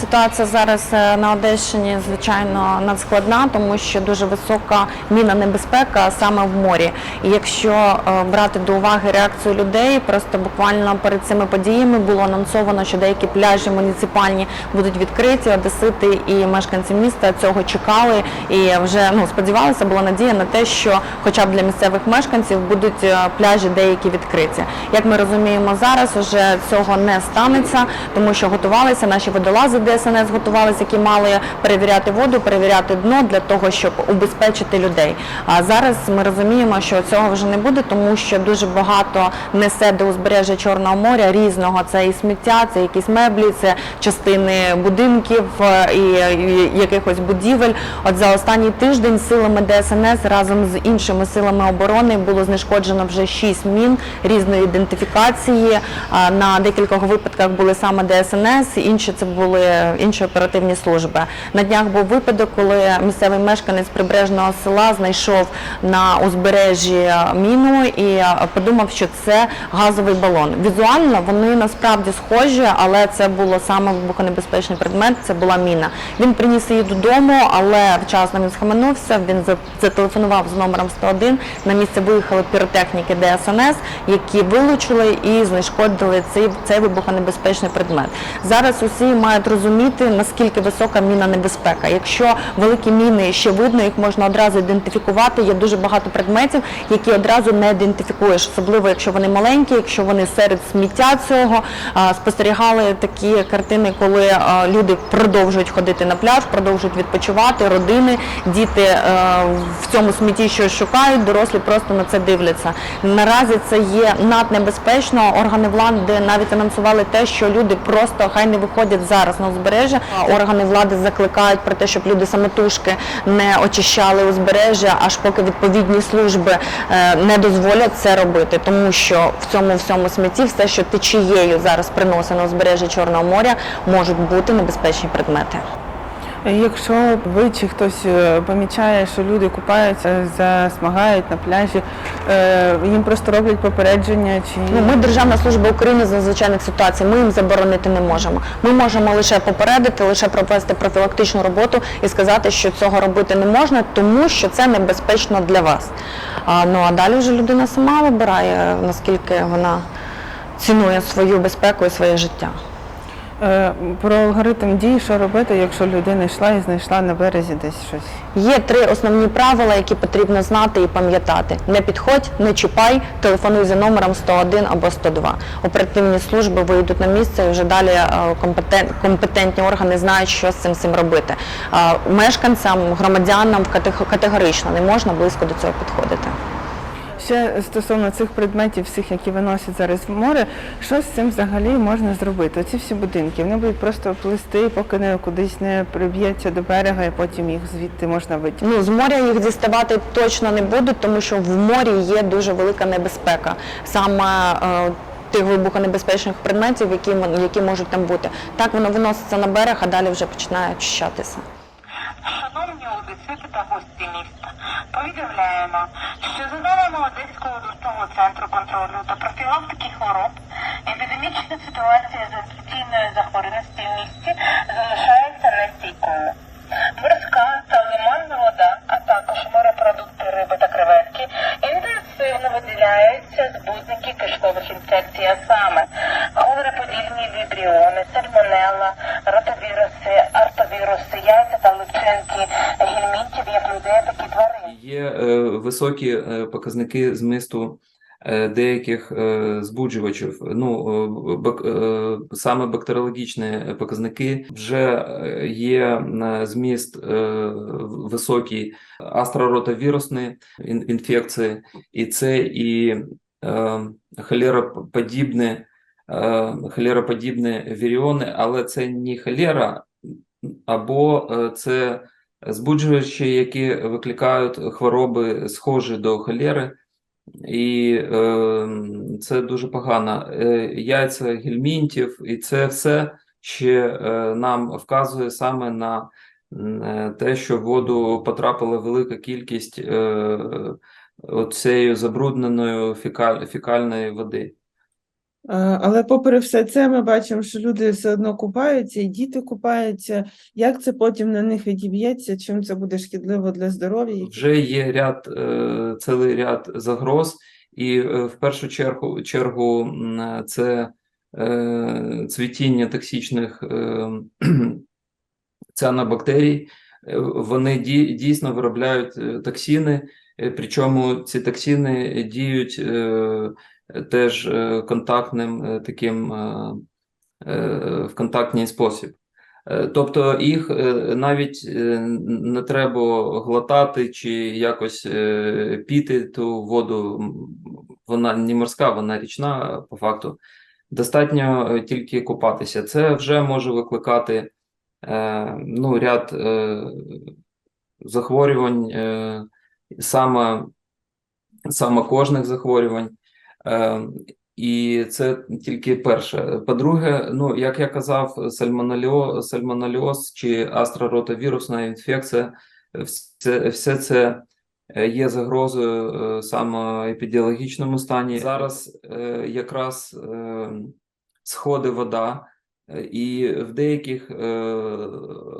Ситуація зараз е, на Одещині звичайно надскладна, тому що дуже висока міна небезпека саме в морі. І якщо е, брати до уваги реакцію людей, просто буквально перед цими подіями було анонсовано, що деякі пляжі муніципальні будуть відкриті. Одесити і мешканці міста цього чекали і вже ну сподівалися, була надія на те, що хоча б для місцевих мешканців будуть е, пляжі деякі відкриті. Як ми розуміємо, зараз вже цього не станеться, тому що готувалися наші водолази ДСНС готувалися, які мали перевіряти воду, перевіряти дно для того, щоб убезпечити людей. А зараз ми розуміємо, що цього вже не буде, тому що дуже багато несе до узбережжя Чорного моря різного. Це і сміття, це якісь меблі, це частини будинків е, і, якихось будівель. От за останній тиждень силами ДСНС разом з іншими силами оборони було знешкоджено вже шість мін різної ідентифікації. На декількох випадках були саме ДСНС, інші це були інші оперативні служби. На днях був випадок, коли місцевий мешканець прибережного села знайшов на узбережжі міну і подумав, що це газовий балон. Візуально вони насправді схожі, але це було саме вибухонебезпечний предмет. Це була міна. Він приніс її додому, але вчасно він схаменувся. Він зателефонував з номером 101. На місце виїхали піротехніки ДСНС, які вилучили і знешкодили цей, цей вибухонебезпечний предмет. Зараз усі мають розуміти, наскільки висока міна небезпека. Якщо великі міни ще видно, їх можна одразу ідентифікувати. Є дуже багато предметів, які одразу не ідентифікуєш, особливо якщо вони маленькі, якщо вони серед сміття цього. Спостерігали такі картини, коли люди продовжують ходити на пляж, продовжують відпочивати, родини, діти в цьому смітті щось шукають, дорослі просто на це дивляться. Наразі це є наднебезпечно. Органи влади навіть анонсували те, що люди просто хай не виходять зараз на узбережжя. Органи влади закликають про те, щоб люди самотужки не очищали узбережжя, аж поки відповідні служби е, не дозволять це робити, тому що в цьому всьому смітті все, що течією зараз приносить на узбережжя Чорного моря, можуть бути небезпечні предмети. Якщо ви чи хтось е, помічає, що люди купаються, засмагають на пляжі, е, їм просто роблять попередження чи Ну, ми Державна служба України з надзвичайних ситуацій. Ми їм заборонити не можемо. Ми можемо лише попередити, лише провести профілактичну роботу і сказати, що цього робити не можна, тому що це небезпечно для вас. А, ну а далі вже людина сама вибирає, наскільки вона цінує свою безпеку і своє життя. Е, про алгоритм дій, що робити, якщо людина йшла і знайшла на березі десь щось. Є три основні правила, які потрібно знати і пам'ятати: не підходь, не чіпай, телефонуй за номером 101 або 102. Оперативні служби вийдуть на місце і вже далі е, компетент- компетентні органи знають, що з цим всім робити. Е, Мешканцям, громадянам категорично не можна близько до цього підходити. Ще стосовно цих предметів, всіх, які виносять зараз в море, що з цим взагалі можна зробити? Оці всі будинки, вони будуть просто плисти, поки не кудись не приб'ється до берега, і потім їх звідти можна витягнути. Ну, з моря їх діставати точно не будуть, тому що в морі є дуже велика небезпека. Саме е, тих вибухонебезпечних предметів, які, які можуть там бути. Так воно виноситься на берег, а далі вже починає очищатися. Шановні одесити та гості міста, повідомляємо, що за даними Одеського обласного центру контролю та профілактики хвороб, епідемічна ситуація з інфекційною захворюваністю в місті залишається нестійкою. Морська та лиманна вода, а також морепродукти риби та креветки інтенсивно виділяються збудники кишкових інфекцій, а саме холереподібні вібріони, сальмонелла, ротовіруси, артовіруси, яйця та личинки гельмінтів як людей, так і тварин. Є е, високі е, показники змісту е, деяких збуджувачів. Ну, саме бактеріологічні показники вже є зміст високий астроротовірусні ін- інфекції, і це і холероподібні, холероподібні віріони, але це не холера, або це збуджувачі, які викликають хвороби, схожі до холери, і е, це дуже погано. Е, яйця гельмінтів, і це все ще е, нам вказує саме на е, те, що в воду потрапила велика кількість е, оцеї забрудненої фекаль, фекальної води. Але попри все це, ми бачимо, що люди все одно купаються, і діти купаються. Як це потім на них відіб'ється? Чим це буде шкідливо для здоров'я? Вже є ряд, е, цілий ряд загроз, і е, в першу чергу, чергу це е, цвітіння токсичних цианобактерій. Е, Вони дій- дійсно виробляють токсини, причому ці токсини діють теж е, контактним е, таким е, в контактний спосіб. Тобто їх навіть не треба глотати чи якось піти ту воду. Вона не морська, вона річна по факту. Достатньо тільки купатися. Це вже може викликати ну, ряд захворювань, саме, саме кожних захворювань. Е, і це тільки перше. По-друге, ну як я казав, сальмонельоз, сальмонельоз чи астроротавірусна інфекція, все, все це е, є загрозою е, саме епідіологічному стані. Зараз е, якраз е, сходи вода, і в деяких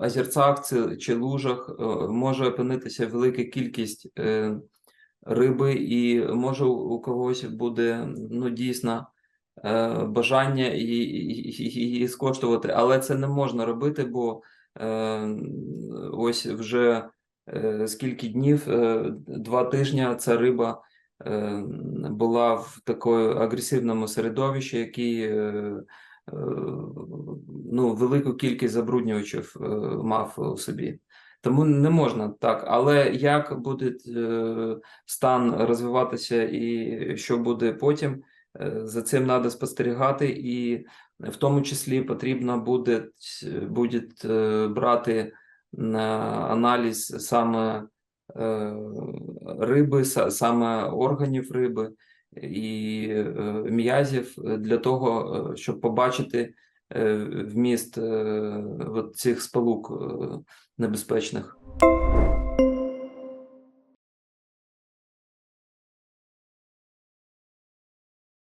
озерцях чи, лужах може опинитися велика кількість. Риби, і може у когось буде ну дійсно е, бажання її скоштувати, але це не можна робити, бо е, ось вже е, скільки днів, два тижні ця риба була в такому агресивному середовищі, який ну, велику кількість забруднювачів мав у собі. Тому не можна так, але як буде е, стан розвиватися і що буде потім, е, за цим треба спостерігати, і в тому числі потрібно буде, буде е, брати на аналіз саме риби, саме органів риби і м'язів для того, щоб побачити вміст е, от цих сполук е, небезпечних.